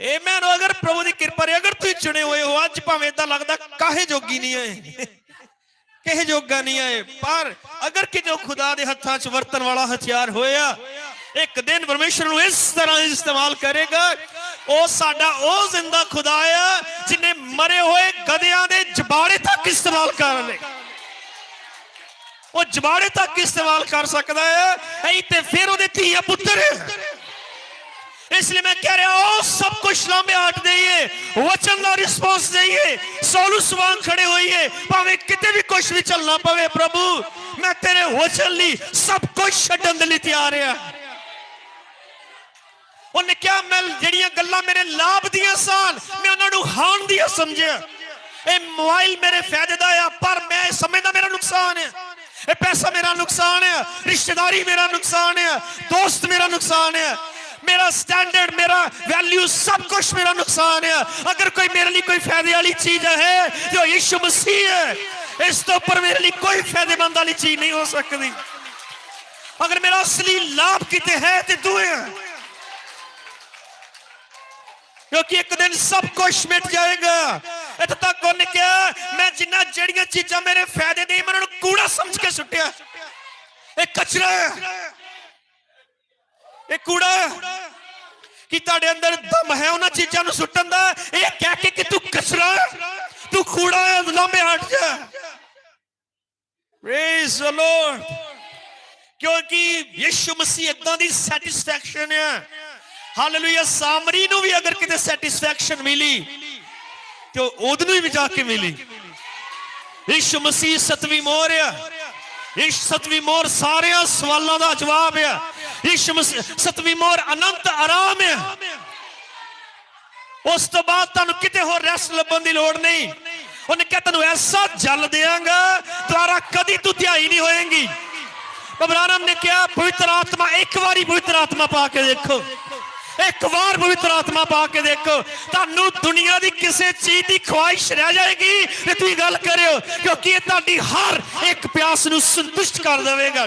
Amen ਅਗਰ ਪ੍ਰਭੂ ਦੀ ਕਿਰਪਾ ਰਹੀ, ਅਗਰ ਤੁਸੀਂ ਚੁਣੇ ਹੋਏ ਹੋ, ਅੱਜ ਭਾਵੇਂ ਇਦਾਂ ਲੱਗਦਾ ਕਾਹੇ ਜੋਗੀ ਨਹੀਂ ਆਏ। ਕਿਹ ਜੋਗਾ ਨਹੀਂ ਆਏ। ਪਰ ਅਗਰ ਕਿਤੇ ਖੁਦਾ ਦੇ ਹੱਥਾਂ 'ਚ ਵਰਤਣ ਵਾਲਾ ਹਥਿਆਰ ਹੋਇਆ, ਇੱਕ ਦਿਨ ਪਰਮੇਸ਼ਰ ਨੂੰ ਇਸ ਤਰ੍ਹਾਂ ਇਸਤੇਮਾਲ ਕਰੇਗਾ, ਉਹ ਸਾਡਾ ਉਹ ਜ਼ਿੰਦਾ ਖੁਦਾ ਆ, ਜਿਨੇ ਮਰੇ ਹੋਏ ਗਧਿਆਂ ਦੇ ਜਬਾੜੇ ਤੱਕ ਇਸਤੇਮਾਲ ਕਰ ਲੇਗਾ ਉਹ ਜਬਾੜੇ ਤੱਕ ਇਸਤੇਮਾਲ ਕਰ ਸਕਦਾ ਹੈ ਐਂ ਤੇ ਫਿਰ ਉਹਦੇ ਧੀਆ اس لیے میں کہہ رہا ہوں سب کو اسلام میں ہٹ دیئے وچن کا رسپونس دیئے سولو سوان کھڑے ہوئیے پاوے کتے بھی کچھ بھی چلنا پاوے پربو میں تیرے وچن لی سب کو شٹن دلی تھی آ تیار ہے انہیں کیا میں جڑیاں گلہ میرے لاب دیا سان، میں انہوں نے ہان دیا سمجھے اے موائل میرے فیدہ دایا پر میں سمجھدا میرا نقصان ہے۔ اے پیسہ میرا نقصان ہے رشتداری میرا نقصان ہے، دوست میرا نقصان ہے۔ میرا سٹینڈرڈ میرا ویلیو سب کچھ میرا نقصان ہے۔ اگر کوئی میرے لیے کوئی فائدے والی چیز ہے، جو یشو مسیح ہے، اس تو اوپر میرے لیے کوئی فائدے مند والی چیز نہیں ہو سکتی۔ اگر میرا اصلی لابھ کتے ہے تو دوئے ہیں۔ کیونکہ ایک دن سب کچھ مٹ جائے گا۔ اتنے تک انہوں نے کہا، میں جنہ جڑیاں چیزاں میرے فائدے نہیں، میں نے کوڑا سمجھ کے سٹیا۔ ایک کچرا ہے۔ ایک کوڑا ہے۔ ਕਿ ਤੁਹਾਡੇ ਅੰਦਰ ਦਮ ਹੈ ਉਹਨਾਂ ਚੀਜ਼ਾਂ ਨੂੰ ਸੁੱਟਣ ਦਾ? ਇਹ ਕਹਿ ਕੇ ਕਿ ਤੂੰ ਕਚਰਾ ਤੂੰ ਕੂੜਾ ਹੈ? ਲਾਂਬੇ ਹਟ ਜਾ। ਪ੍ਰੇਜ਼ ਦ ਲਾਰਡ ਕਿਉਂਕਿ ਯਿਸੂ ਮਸੀਹ ਇਦਾਂ ਦੀ ਸੈਟੀਸਫੈਕਸ਼ਨ ਹੈ ਹਾਲੇਲੂਇਆ ਸਾਮਰੀ ਨੂੰ ਵੀ ਅਗਰ ਕਿਤੇ ਸੈਟੀਸਫੈਕਸ਼ਨ ਮਿਲੀ, ਤੇ ਉਹ ਉਹਨੂੰ ਵੀ ਜਾ ਕੇ ਮਿਲੀ। ਯਿਸੂ ਮਸੀਹ ਸਤਵੀਂ ਮੋਹਰ ਆ। ਇਸ ਸਤਵੀਂ ਮੋਹਰ ਸਾਰਿਆਂ ਸਵਾਲਾਂ ਦਾ ਜਵਾਬ ਆ। یہ ستوی مور انت آرام ہے۔ اس تو بعد تانوں کتے ہور ریسٹ لبن لوڑ نہیں۔ انہیں کہا تانوں ایسا جل دیاں گا تارا کدی تو تیائی نہیں ہوئیں گی۔ ببرانم نے کیا پویتر آتما، ایک واری پویتر آتما پا کے دیکھو۔ ایک وار پویتر آتما پا کے دیکھو۔ تانوں دنیا دی کسے چیز دی خواہش رہ جائے گی۔ یہ تو ہی گل کرے ہو کیونکہ یہ تاری ہر ایک پیاس سنتشت کر گا۔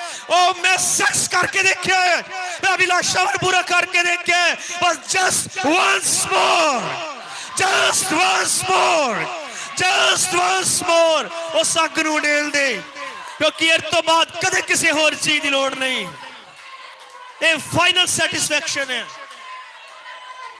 اوہ میں سیکس کر کے دیکھے میں ابھیلاشا پر برا کر کے دیکھے بس just once more just once more just once more اوہ اگ ڈیل دے کیونکہ ار تو بات کدھے کسی اور چیز دی لوڑ نہیں یہ فائنل سیٹسفیکشن ہے